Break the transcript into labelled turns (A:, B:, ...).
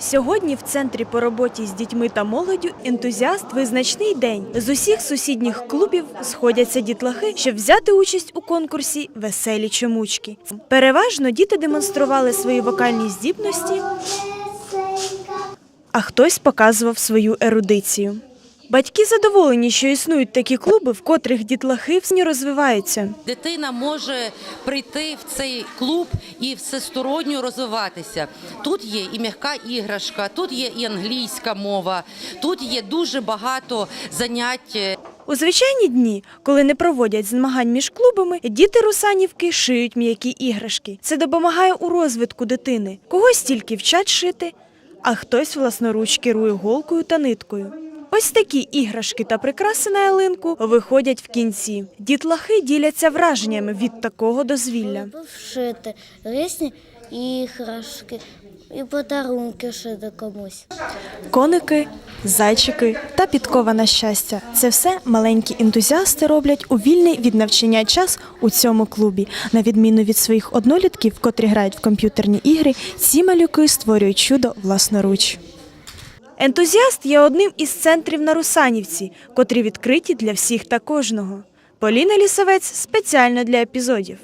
A: Сьогодні в центрі по роботі з дітьми та молоддю ентузіаст визначний день. З усіх сусідніх клубів сходяться дітлахи, щоб взяти участь у конкурсі Веселі чомучки. Переважно діти демонстрували свої вокальні здібності, а хтось показував свою ерудицію. Батьки задоволені, що існують такі клуби, в котрих дітлахи всі розвиваються.
B: Дитина може прийти в цей клуб і всесторонньо розвиватися. Тут є і м'яка іграшка, тут є і англійська мова, тут є дуже багато занять.
A: У звичайні дні, коли не проводять змагань між клубами, діти Русанівки шиють м'які іграшки. Це допомагає у розвитку дитини. Когось тільки вчать шити, а хтось власноруч керує голкою та ниткою. Ось такі іграшки та прикраси на ялинку виходять в кінці. Дітлахи діляться враженнями від такого дозвілля.
C: Шити різні іграшки і подарунки шити комусь.
A: Коники, зайчики та підкова на щастя це все маленькі ентузіасти роблять у вільний від навчання час у цьому клубі. На відміну від своїх однолітків, котрі грають в комп'ютерні ігри, ці малюки створюють чудо власноруч. Ентузіаст є одним із центрів на Русанівці, котрі відкриті для всіх та кожного. Поліна Лісовець спеціально для епізодів.